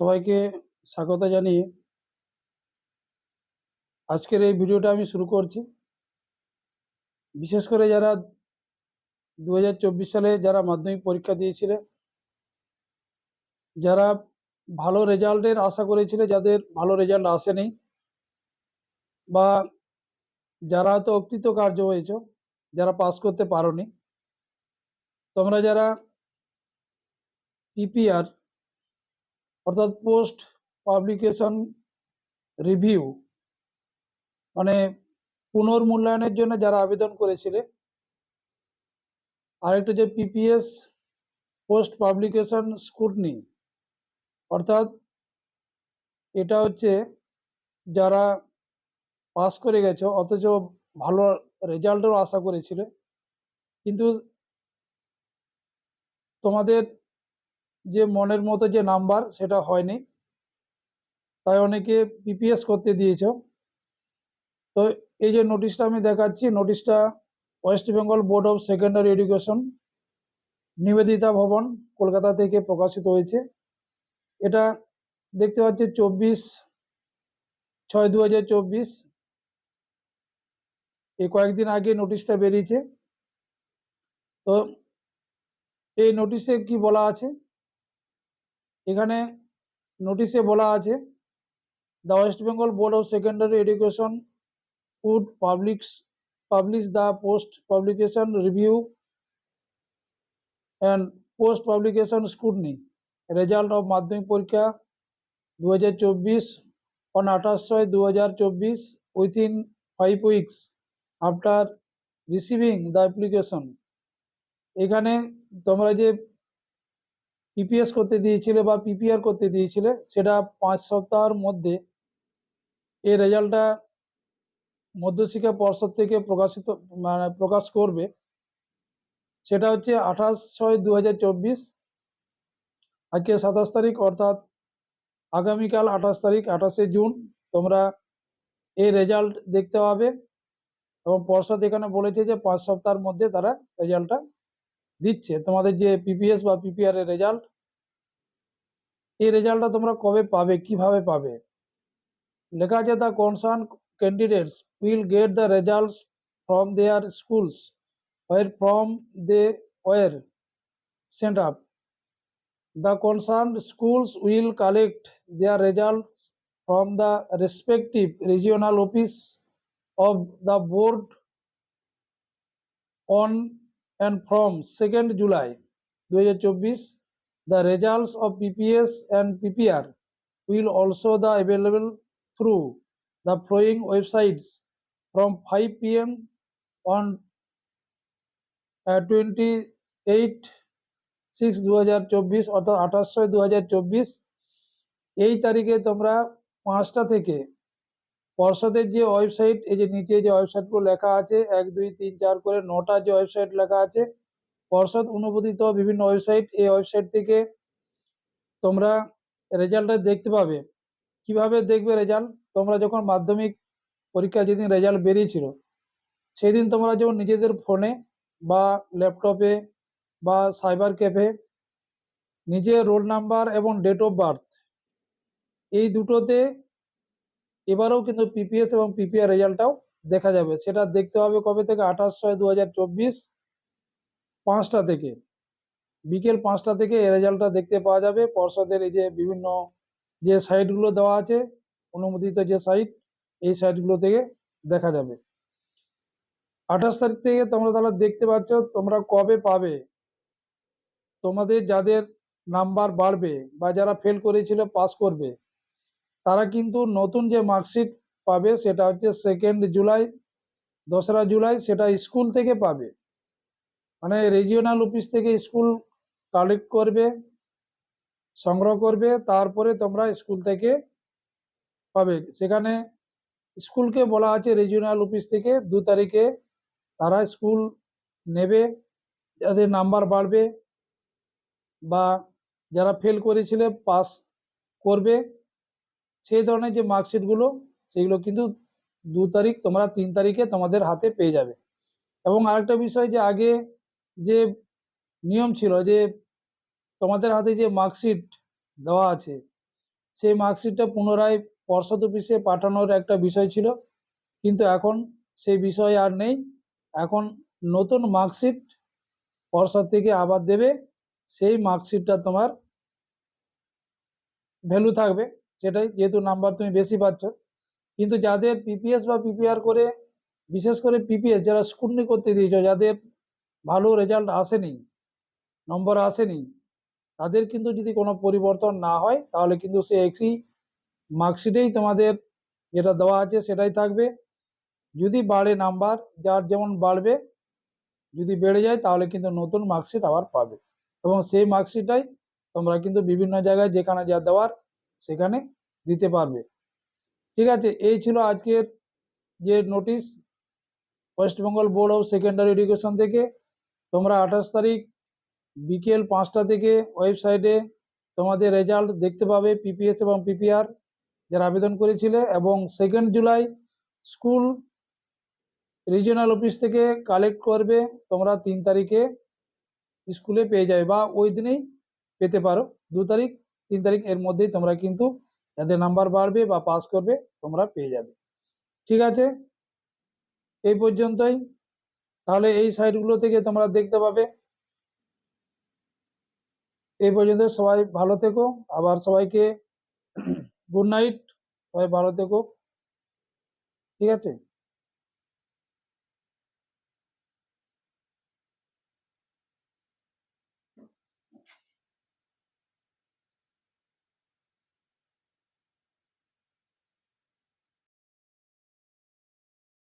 সবাইকে স্বাগত জানিয়ে আজকের এই ভিডিওটা আমি শুরু করছি। বিশেষ করে যারা দু হাজার চব্বিশ সালে যারা মাধ্যমিক পরীক্ষা দিয়েছিলে, যারা ভালো রেজাল্টের আশা করেছিলে, যাদের ভালো রেজাল্ট আসেনি বা যারা হয়তো অকৃতকার্য হয়েছ, যারা পাস করতে পারোনি, তোমরা যারা পিপিআর অর্থাৎ পোস্ট পাবলিকেশন রিভিউ মানে পুনর্মূল্যায়নের জন্য যারা আবেদন করেছিলে আরেকটা যে পিপিএস পোস্ট পাবলিকেশন স্কুটনি অর্থাৎ এটা হচ্ছে যারা পাস করে গেছো, অথচ ভালো রেজাল্টেরও আশা করেছিলে, কিন্তু তোমাদের যে মনের মতো যে নাম্বার, সেটা হয়নি। তাই অনেকে পিপিএস করতে দিয়েছ। তো এই যে নোটিশটা আমি দেখাচ্ছি নোটিশটা West Bengal Board of Secondary Education Nivedita Bhavan, Kolkata থেকে প্রকাশিত হয়েছে। এটা দেখতে পাচ্ছি চব্বিশ ছয় দু হাজার চব্বিশ। এই কয়েকদিন আগে নোটিশটা বেরিয়েছে। তো এই নোটিশে কি বলা আছে? এখানে নোটিশে বলা আছে the West Bengal Board of Secondary Education would publics publish the post publication review and post publication scrutiny result of Madhyamik পরীক্ষা দু হাজার চব্বিশ অন আঠাশ ছয় দু হাজার চব্বিশ within five weeks after receiving the application এখানে তোমরা যে পিপিএস করতে দিয়েছিলে বা পিপিআর করতে দিয়েছিলে, সেটা পাঁচ সপ্তাহের মধ্যে এই রেজাল্টটা মধ্যশিক্ষা পর্ষদ থেকে প্রকাশিত মানে প্রকাশ করবে। সেটা হচ্ছে আঠাশ ছয় দু হাজার আজকে সাতাশ তারিখ, অর্থাৎ আগামীকাল আঠাশ তারিখ, আঠাশে জুন, তোমরা এই রেজাল্ট দেখতে পাবে। এবং পর্ষদ এখানে বলেছে যে পাঁচ সপ্তাহের মধ্যে তারা রেজাল্টটা দিচ্ছে। তোমাদের যে পিপিএস বা পিপিআর এর রেজাল্ট এই রেজাল্টটা তোমরা কবে পাবে, কীভাবে পাবে? লেখা আছে the concern candidates will get the results from their schools were from they were sent up The concerned schools will collect their results from the respective regional office of the board on and from 2nd July 2024. The results of PPS and PPR will also the available through the following websites from 5 p.m. on uh, 28 six দু হাজার চব্বিশ অর্থাৎ আঠাশ ছয় দু এই তারিখে তোমরা পাঁচটা থেকে পর্ষদের যে ওয়েবসাইট, এই যে নিচে যে ওয়েবসাইটগুলো লেখা আছে, এক, দুই, তিন, চার করে নটা যে ওয়েবসাইট লেখা আছে, পর্ষদ অনুমোদিত বিভিন্ন ওয়েবসাইট, এই ওয়েবসাইট থেকে তোমরা রেজাল্টটা দেখতে পাবে। কীভাবে দেখবে রেজাল্ট? তোমরা যখন মাধ্যমিক পরীক্ষা যেদিন রেজাল্ট বেরিয়েছিল, সেদিন তোমরা যখন নিজেদের ফোনে বা ল্যাপটপে বা সাইবার ক্যাফে নিজের রোল নাম্বার এবং ডেট অফ বার্থ, এই দুটোতে এবারেও কিন্তু পিপিএস এবং পিপিআর রেজাল্টটাও দেখা যাবে। সেটা দেখতে হবে কবে থেকে? আঠাশ ছয় দু হাজার চব্বিশ পাঁচটা থেকে। বিকেল পাঁচটা থেকে এই রেজাল্টটা দেখতে পাওয়া যাবে। পর্ষদের এই যে বিভিন্ন যে সাইটগুলো দেওয়া আছে, অনুমোদিত যে সাইট, এই সাইটগুলো থেকে দেখা যাবে। আঠাশ তারিখ থেকে তোমরা তাহলে দেখতে পাচ্ছ, তোমরা কবে পাবে? তোমাদের যাদের নাম্বার বাড়বে বা যারা ফেল করেছিল পাস করবে তারা কিন্তু নতুন যে মার্কশিট পাবে সেটা হচ্ছে সেকেন্ড জুলাই দোসরা জুলাই সেটা স্কুল থেকে পাবে। মানে রিজিওনাল অফিস থেকে স্কুল কালেক্ট করবে, সংগ্রহ করবে, তারপরে তোমরা স্কুল থেকে পাবে। সেখানে স্কুলকে বলা আছে রিজিওনাল অফিস থেকে, দু তারিখে তারা স্কুল নেবে, যাদের নাম্বার বাড়বে বা যারা ফেল করেছিলে পাস করবে। সেই ধরনের যে মার্কশিটগুলো সেগুলো কিন্তু দু তারিখ তোমরা তিন তারিখে তোমাদের হাতে পেয়ে যাবে। এবং আরেকটা বিষয় যে আগে যে নিয়ম ছিল যে তোমাদের হাতে যে মার্কশিট দেওয়া আছে, সেই মার্কশিটটা পুনরায় পর্ষদ অফিসে পাঠানোর একটা বিষয় ছিল। কিন্তু এখন সেই বিষয় আর নেই। এখন নতুন মার্কশিট পর্ষদ থেকে আবার দেবে। সেই মার্কশিটটা তোমার ভ্যালু থাকবে। সেটাই যেহেতু নাম্বার তুমি বেশি পাচ্ছ। কিন্তু যাদের পিপিএস বা পিপিআর করে, বিশেষ করে পিপিএস যারা স্কুটনি করতে দিয়েছ, যাদের ভালো রেজাল্ট আসেনি নম্বর আসেনি, তাদের কিন্তু যদি কোনো পরিবর্তন না হয়, তাহলে কিন্তু সে একই মার্কশিটেই তোমাদের যেটা দেওয়া আছে সেটাই থাকবে। যদি বাড়ে নাম্বার যার যেমন বাড়বে, যদি বেড়ে যায়, তাহলে কিন্তু নতুন মার্কশিট আবার পাবে। এবং সেই মার্কশিটটাই তোমরা কিন্তু বিভিন্ন জায়গায় যেখানে যা দেওয়ার সেখানে দিতে পারবে। ঠিক আছে, এই ছিল আজকের যে notice West Bengal Board of Secondary Education থেকে। তোমরা আঠাশ তারিখ বিকেল পাঁচটা থেকে ওয়েবসাইটে তোমাদের রেজাল্ট দেখতে পাবে পিপিএস এবং পিপিআর যারা আবেদন করেছিলে। এবং second July school regional office থেকে কালেক্ট করবে, তোমরা তিন তারিখে স্কুলে পেয়ে যাবে বা ওই দিনেই পেতে পারো। দু তারিখ তিন তারিখ এর মধ্যেই তোমরা কিন্তু যাদের নাম্বার বাড়বে বা পাস করবে, তোমরা পেয়ে যাবে। ঠিক আছে? এই পর্যন্তই। তাহলে এই সাইটগুলো থেকে তোমরা দেখতে পাবে। এই পর্যন্ত সবাই ভালো থেকো। আবার সবাইকে গুড নাইট সবাই ভালো থেকো। ঠিক আছে?